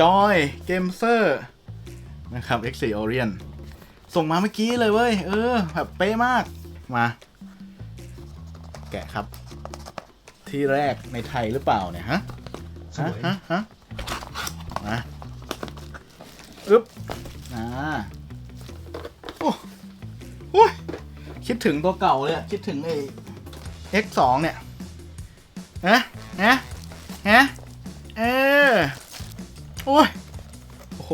จอยเกมเซอร์นะครับ X4 Orion ส่งมาเมื่อกี้เลยเว้ย เออ แบบเป๊ะมาก มา แกะครับ ที่แรกในไทยหรือเปล่าเนี่ยฮะสฮะวยฮะฮะมาอึ๊บอ่าโอ้โอ้ยคิดถึงตัวเก่าเลยอะคิดถึงไอ้ X2 เนี่ยฮะฮะ โอ้ยโอ้โห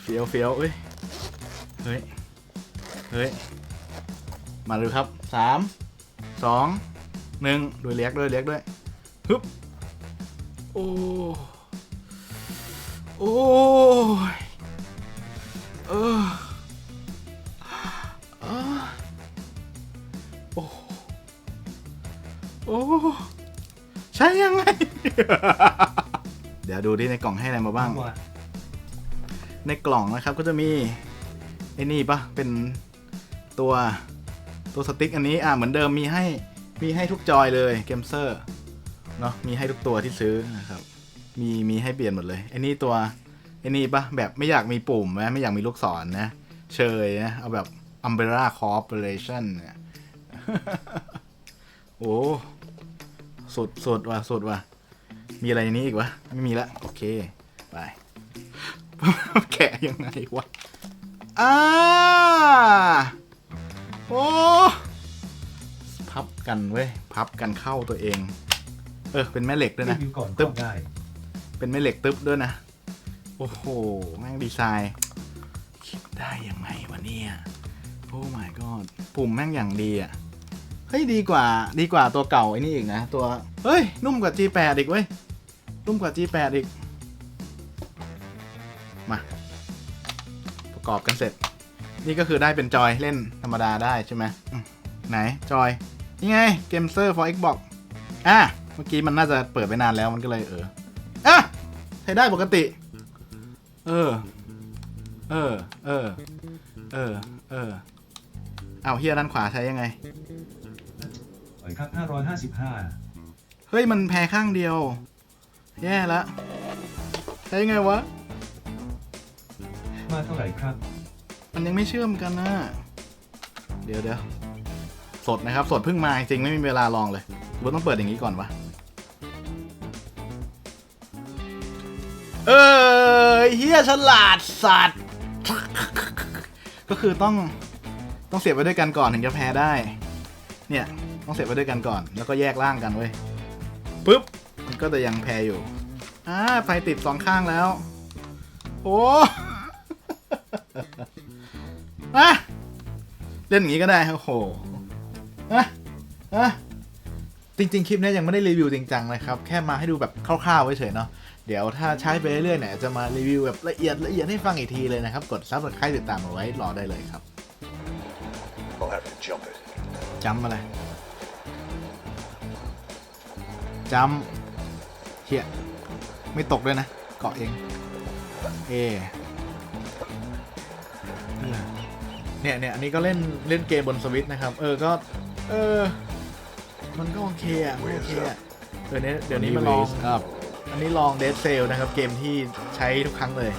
เฟียวเฟียวเอ้ยเฮ้ยเฮ้ยมาดูครับสามสองหนึ่งด้วยเล็กด้วยเล็กด้วยฮึบโอ้โอ้ยเออโอ้โอ้ใช่ยังไง ยวดูดิในกล่องให้อะไรมาบ้างว่าในกล่องนะครับก็จะมีไอ้นี่ปะเป็นตัวตัวสติ๊กอันนี้อ่าเหมือนเดิมมีให้มีให้ทุกจอยเลยเกมเซอร์เนาะมีให้ทุกตัวที่ซื้อนะครับ มีมีให้เปลี่ยนหมดเลยไอ้นี่ตัวไอ้นี่ปะแบบไม่อยากมีปุ่มนะไม่อยากมีลูกศรนะเชยนะเอาแบบ Umbrella Corporation เนี่ยโอ้สุดสุดว่ะสุดว่ะ มีอะไรในนี้อีกวะ ไม่มีละ โอเค ไป แกะยังไงวะอ่าโอ้พับกันเว้ย พับกันเข้าตัวเอง เออ เป็นแม่เหล็กด้วยรีนะวิวก่อนตึ๊ก็บได้ เป็นแม่เหล็กตึ๊บด้วยนะ โอ้โห แม่งดีไซน์คิดได้ยังไงวะเนี่ย โอ้ my god ปุ่มแม่งอย่างดีอะ เฮ้ยดีกว่าดีกว่าตัวเก่าไอ้นี่อีกนะ ตัว เฮ้ย นุ่มกว่า G8 อีกเว้ย นุ่มกว่า G8 อีก มา ประกอบกันเสร็จ นี่ก็คือได้เป็นจอยเล่นธรรมดาได้ใช่ไหมไหน จอย นี่ไงเกมเซอร์ for Xbox อะเมื่อกี้มันน่าจะเปิดไปนานแล้วมันก็เลยเอออะใช้ได้ปกติ เออ เออ เออ เออ เออเอาเฮียด้านขวาใช้ยังไง ยครับ 555 เฮ้ย มันแพ้ข้างเดียว แย่ละใช้ยังไงวะ มาเท่าไหร่ครับ มันยังไม่เชื่อมกันนะเดี๋ยวเดี๋ยวสดนะครับ สดเพิ่งมาจริงๆไม่มีเวลาลองเลยหรือว่าต้องเปิดอย่างนี้ก่อนวะ เออเฮียฉลาดสัตว์ ก็คือต้องต้องเสียบไว้ด้วยกันก่อนถึงจะแพ้ได้ เนี่ย ต้องเสียบไว้ด้วยกันก่อน แล้วก็แยกร่างกันเว้ยปุ๊บมันก็จะยังแพ้อยู่อ่าไฟติดสองข้างแล้ว โอ้อะเล่นอย่างนี้ก็ได้โอ้โหอะอะจริง ๆ คลิปนี้ยังไม่ได้รีวิวจริงจังนะครับ แค่มาให้ดูแบบคร่าวๆไว้เฉยเนาะเดี๋ยวถ้าใช้ไปเรื่อยๆเนี่ยจะมารีวิวแบบละเอียดละเอียดให้ฟังอีกทีเลยนะครับ กดซับสไครต์ติดตามเอาไว้รอได้เลยครับ I'll have to jump it. จำอะไร จำเฮียไม่ตกด้วยนะ เกาะเอง เอเนี่ยเนี่ยอันนี้ก็เล่นเล่นเกมบนสวิตช์นะครับ เออก็ เออ มันก็โอเคอะมันโอเคอะเดี๋ยวนี้เดี๋ยวนี้มาลองอันนี้ลองเด d เซลนะครับ เกมที่ใช้ทุกครั้งเลย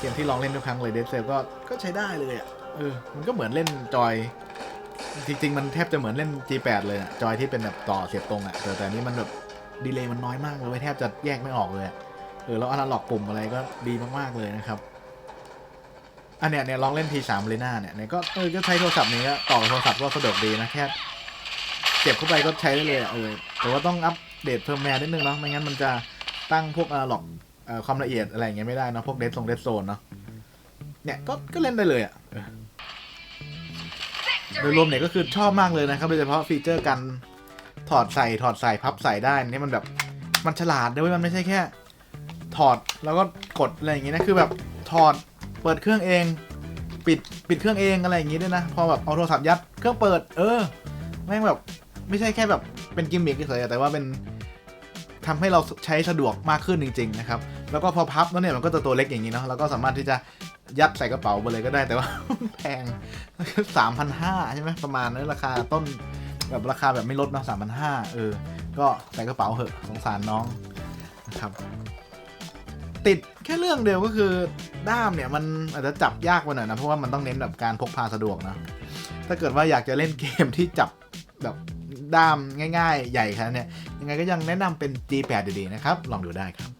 เกมที่ลองเล่นทุกครั้งเลยเด d เซลก็ก็ใช้ได้เลยอะเออมันก็เหมือนเล่นจอยจริงๆ มันแทบจะเหมือนเล่น G8 เลยอะจอยที่เป็นแบบต่อเสียบตรงอะแต่แต่อันนี้มันแบบ ดีเลย์มันน้อยมากเลยแทบจะแยกไม่ออกเลยเออแล้วอนาล็อกปุ่มอะไรก็ดีมากๆเลยนะครับอันเนี้ยเนี่ยลองเล่น P3 เลน้าเนี่ยเนี่ยก็เออก็ใช้โทรศัพท์นี้ก็ต่อโทรศัพท์ก็สะดวกดีนะแค่เก็บเข้าไปก็ใช้ได้เลยเออแต่ว่าต้องอัปเดตเพิ่มแมร์นิดนึงเนาะไม่งั้นมันจะตั้งพวกอนาล็อกความละเอียดอะไรเงี้ยไม่ได้นะพวกเดสทรงเดสโซนเนาะเนี่ยก็ก็เล่นได้เลยอะโดยรวมเนี่ยก็คือชอบมากเลยนะครับโดยเฉพาะฟีเจอร์การ ถอดใส่ถอดใส่พับใส่ได้นี่มันแบบมันฉลาดด้วยมันไม่ใช่แค่ ถอดแล้วก็กดอะไรอย่างงี้นะคือแบบถอดเปิดเครื่องเอง ปิดปิดเครื่องเองอะไรอย่างงี้ด้วยนะพอแบบเอาโทรศัพท์ยัดเครื่องเปิด เออแม่งแบบไม่ใช่แค่แบบเป็นกิมมิคเฉยแต่ว่าเป็นทำให้เราใช้สะดวกมากขึ้นจริง ๆ นะครับ แล้วก็พอพับแล้วเนี่ยมันก็จะตัวเล็กอย่างนี้เนาะ แล้วก็สามารถที่จะยัดใส่กระเป๋าไปเลยก็ได้ แต่ว่าแพงสามพันห้าใช่ไหมประมาณนั้นราคาต้น แบบราคาแบบไม่ลดนะสามพันห้าเออ ก็ใส่กระเป๋าเหอะสงสารน้องนะครับ ติดแค่เรื่องเดียวก็คือด้ามเนี่ยมันอาจจะจับยากไปหน่อยนะ เพราะว่ามันต้องเน้นแบบการพกพาสะดวกนะ ถ้าเกิดว่าอยากจะเล่นเกมที่จับแบบด้ามง่าย ๆ ใหญ่ขนาดเนี้ยยังไงก็ยังแนะนำเป็น G8 ดีๆนะครับ ลองดูได้ครับ